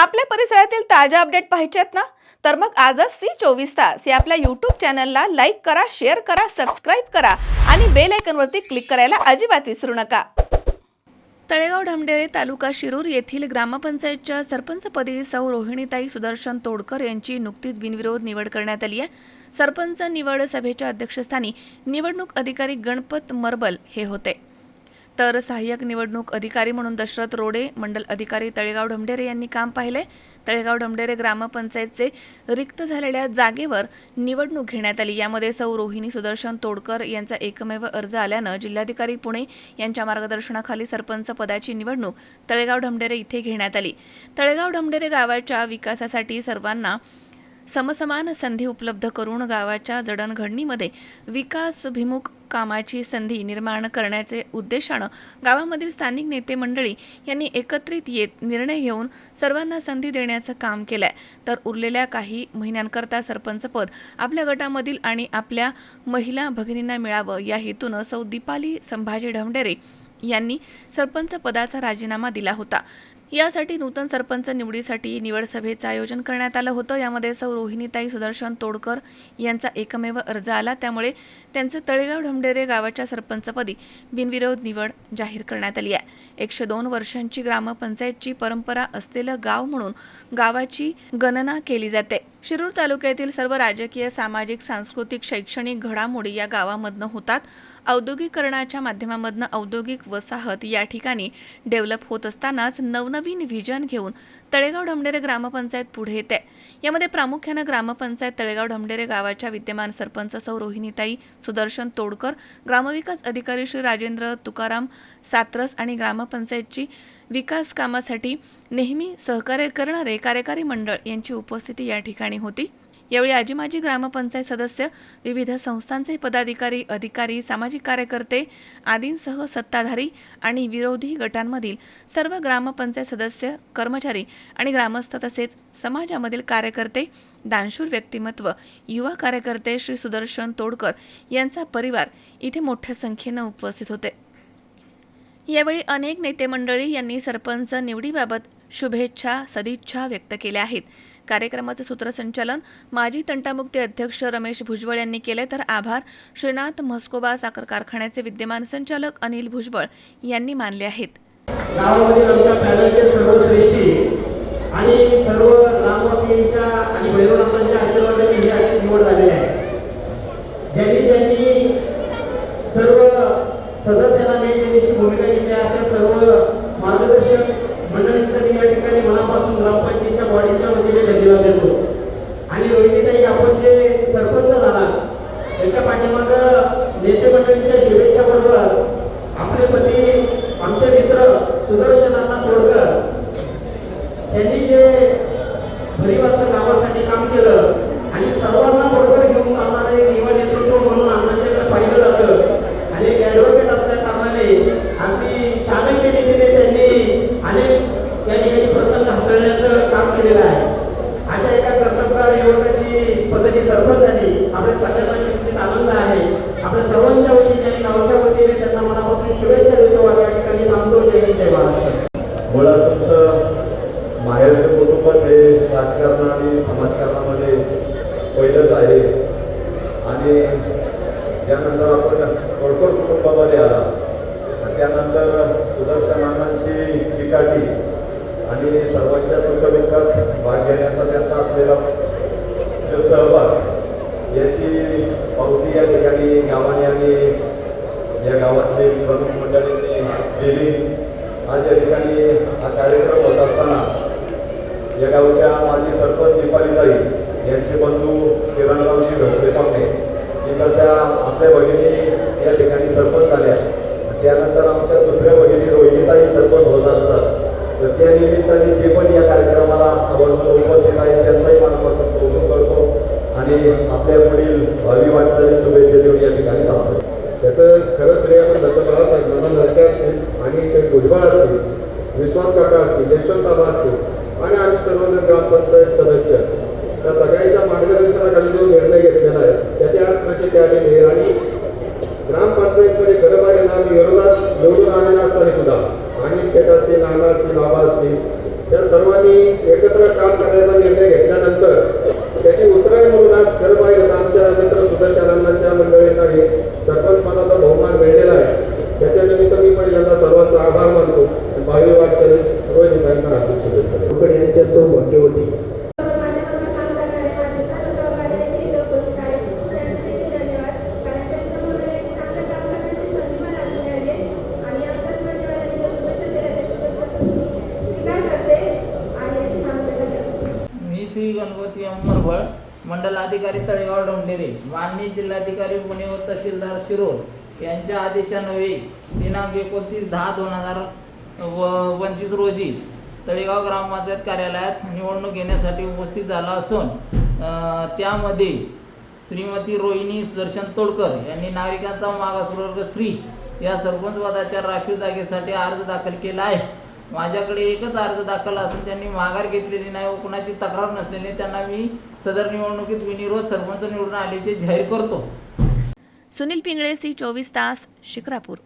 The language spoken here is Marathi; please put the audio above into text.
आपल्या परिसरातील ताज्या अपडेट पाहिजेत ना? तर मग आजच सी चोवीस तास या आपल्या यूट्यूब चॅनलला लाईक करा शेअर करा सबस्क्राईब करा आणि बेल आयकनवरती क्लिक करायला अजिबात विसरू नका. तळेगाव ढमडेरे तालुका शिरूर येथील ग्रामपंचायतच्या सरपंचपदी सौ रोहिणीताई सुदर्शन तोडकर यांची नुकतीच बिनविरोध निवड करण्यात आली आहे. सरपंच निवड सभेच्या अध्यक्षस्थानी निवडणूक अधिकारी गणपत मरबल हे होते. तर सहाय्यक निवडणूक अधिकारी म्हणून दशरथ रोडे मंडल अधिकारी तळेगाव ढमढेरे यांनी काम पाहिले तळेगाव ढमढेरे ग्रामपंचायतचे रिक्त झालेल्या जागेवर निवडणूक घेण्यात आली. यामध्ये सौ रोहिणी सुदर्शन तोडकर यांचा एकमेव अर्ज आल्यानं जिल्हाधिकारी पुणे यांच्या मार्गदर्शनाखाली सरपंच पदाची निवडणूक तळेगाव ढमढेरे इथे घेण्यात आली. तळेगाव ढमढेरे गावाच्या विकासासाठी सर्वांना समसमान संधी उपलब्ध करून गावाच्या जडणघडणीमध्ये विकासभिमुख कामाची संधी निर्माण करण्याचे उद्देशानं गावामधील स्थानिक नेते मंडळी यांनी एकत्रित येत निर्णय घेऊन सर्वांना संधी देण्याचं काम केलंय. तर उरलेल्या काही महिन्यांकरता सरपंचपद आपल्या गटामधील आणि आपल्या महिला भगिनींना मिळावं या हेतूनं सौ दीपाली संभाजी ढमडेरे यांनी सरपंच पदाचा राजीनामा दिला होता. यासाठी नूतन सरपंच निवडीसाठी निवड सभेचं आयोजन करण्यात आलं होतं. यामध्ये सौ रोहिणीताई सुदर्शन तोडकर यांचा एकमेव अर्ज आला. त्यामुळे त्यांचं तळेगाव ढमढेरे गावाच्या सरपंचपदी बिनविरोध निवड जाहीर करण्यात आली आहे. एकशे दोन वर्षांची ग्रामपंचायतची परंपरा असलेलं गाव म्हणून गावाची गणना केली जाते. शिरूर तालुक्यातील सर्व राजकीय सामाजिक सांस्कृतिक शैक्षणिक घडामोडी या गावामधनं होतात. औद्योगिकरणाच्या माध्यमामधनं औद्योगिक वसाहत या ठिकाणी डेव्हलप होत असतानाच नवनवीन व्हिजन घेऊन तळेगाव ढमडेरे ग्रामपंचायत पुढे येते. यामध्ये प्रामुख्यानं ग्रामपंचायत तळेगाव ढमडेरे गावाच्या विद्यमान सरपंच सौ रोहिणीताई सुदर्शन तोडकर ग्रामविकास अधिकारी श्री राजेंद्र तुकाराम सात्रस आणि ग्रामपंचायतची विकास कामासाठी नेहमी सहकार्य करणारे कार्यकारी मंडळ यांची उपस्थिती या ठिकाणी होती. यावेळी आजी माजी ग्रामपंचायत सदस्य विविध संस्थांचे पदाधिकारी अधिकारी सामाजिक कार्यकर्ते आदींसह सत्ताधारी आणि विरोधी गटांमधील सर्व ग्रामपंचायत सदस्य कर्मचारी आणि ग्रामस्थ तसेच समाजामधील कार्यकर्ते दानशूर व्यक्तिमत्व युवा कार्यकर्ते श्री सुदर्शन तोडकर यांचा परिवार इथे मोठ्या संख्येनं उपस्थित होते. यावेळी अनेक नेते मंडळी यांनी सरपंच निवडीबाबत शुभेच्छा सदिच्छा व्यक्त केल्या आहेत. कार्यक्रमाचं सूत्रसंचालन माजी तंटामुक्ती अध्यक्ष रमेश भुजबळ यांनी केले तर आभार. श्रीनाथ म्हस्कोबा साखर कारखान्याचे विद्यमान संचालक अनिल भुजबळ यांनी मानले आहेत. आणि सर्व ग्रामवासीयांच्या आणि वयोवृद्धांच्या आशीर्वादाने ही अशी निवड झालेली आहे. ज्यांनी ज्यांनी सर्व सदस्यांना नेत्यांची भूमिका घेतली आहे अशा सर्व मार्गदर्शक मंडळी मी या ठिकाणी मनापासून ग्रामपंचायतीच्या बॉडीच्या वतीने देतो आणि रोहिणीताई आपण जे सरपंच झाला त्याच्या पाठीमागं नेते मंडळींच्या शुभेच्छा बरोबर आपले पती आमचे मित्र सुदर्शन अण्णा तोडकर त्यांनी जे परिवार गावासाठी काम केलं आणि सर्वांना बरोबर घेऊन चालणारं एक युवा नेतृत्व म्हणून अण्णांच्याकडे पाहिलं जातं आणि एक ॲडव्होकेट असल्या कारणाने अगदी चाणक्य रीतीने त्यांनी अनेक या ठिकाणी प्रसंग हाताळण्याचं काम केलेलं आहे अशा एका कर्तबगार युवकाची पद्धती सरपंच झाली आपल्या सगळ्यांना निश्चित आनंद आहे आपल्या सर्वांच्या वतीने आणि गावच्या वतीने त्यांना मनापासून शुभेच्छा देतो आणि या ठिकाणी थांबतो जय हिंद जय महाराष्ट्र मुळात तुमचं माहेरचं कुटुंबच हे राजकारण आणि समाजकारणामध्ये पहिलंच आहे आणि त्यानंतर आपण तोडकर कुटुंबामध्ये आला. त्यानंतर सुदर्शन चिकाटी आणि सर्वांच्या सुखविकात भाग घेण्याचा त्यांचा असलेला जो सहभाग याची पावती या ठिकाणी गावाने आणि या गावातले प्रमुख मंडळींनी दिली. आज या ठिकाणी हा कार्यक्रम होत असताना या गावच्या माजी सरपंच दीपालीताई यांचे बंधू आपल्या भगिनी या ठिकाणी सरपंच झाल्या त्यानंतर आमच्या दुसऱ्या भगिनी रोहिणीताई सरपंच होत असतात. तर त्या निमित्ताने जे पण या कार्यक्रमाला आवर्जून उपस्थित आहेत त्यांचाही मनापासून कौतुक करतो आणि आपल्या पुढील भावी वाटचाली शुभेच्छा देऊन या ठिकाणी थांबतो त्याचं खरं श्रेय आपण दत्त मला नाना नरके असतील आणि भुजबळ असतील विश्वास काका असतील यशवंत बाबा असतील आणि आम्ही सर्वजण ग्रामपंचायत सदस्य त्या सगळ्यांच्या मार्गदर्शनाखाली जो निर्णय घेतलेला आहे त्याच्या प्रचिती आलेली आहे आणि ग्रामपंचायतमध्ये गरबारीला विरोधात निवडून आलेला असताना सुद्धा. आणि शेत असतील नाना असतील बाबा असतील त्या सर्वांनी एकत्र काम करण्याचा निर्णय घेतल्यानंतर त्याची उत्तरायण म्हणून आज खरं आमच्या मित्र सुदर्शनांच्या मंडळींना हे सरपंच पदाचा बहुमान मिळलेला आहे. त्याच्यानिमित्त मी पहिल्यांदा सर्वांचा आभार मानतो. आणि भावी वाटचाली रोहितांना हार्दिक शुभेच्छा फुकट यांच्या सौभाग्य होती माझ्याबरोबर काम करणारे माझे सर्व सहकारी देखील उपस्थित आहेत त्यांचे देखील धन्यवाद कारण त्यांच्यामुळे एक चांगलं काम करण्याची संधी मला आज मिळाली आहे आणि आत्ताच मान्यवरांनी ज्या शुभेच्छा दिल्या त्या शुभेच्छाचा मी स्वीकार करते आणि थांबते धन्यवाद मी श्री गणपती अंबरबळ मंडल अधिकारी तळेगाव डोंडेरे माननीय जिल्हाधिकारी पुणे व तहसीलदार शिरोर यांच्या आदेशान्वये दिनांक एकोणतीस दहा दोन हजार व पंचवीस रोजी तळेगाव ग्रामपंचायत कार्यालयात निवडणूक घेण्यासाठी उपस्थित झाला असून त्यामध्ये श्रीमती रोहिणी दर्शन तोडकर यांनी नागरिकांचा मागासवर्ग श्री या सरपंच पदाच्या राखीव जागेसाठी अर्ज दाखल केला आहे. माझ्याकडे एकच अर्ज दाखल असून त्यांनी माघार घेतलेली नाही व कुणाची तक्रार नसलेली त्यांना मी सदर निवडणुकीत विनिरोध सरपंच निवडून आल्याचे जाहीर करतो. सुनील पिंगळे सी चोवीस तास शिक्रापूर.